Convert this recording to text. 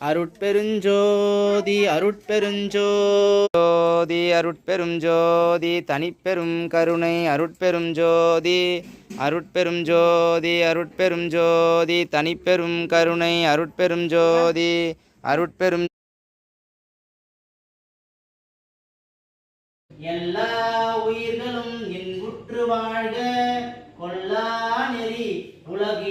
அருட்பெருஞ்சோதி அருட்பெருஞ்சோதி. அருட்பெரும் ஜோதி தனிப்பெரும் கருணை அருட்பெரும் ஜோதி அருட்பெரும் ஜோதி அருட்பெரும் ஜோதி தனிப்பெரும் கருணை அருட்பெரும் அருட்பெரும் எல்லா உயிர்களும் என் வாழ்க. கொல்லா நெறி உலகு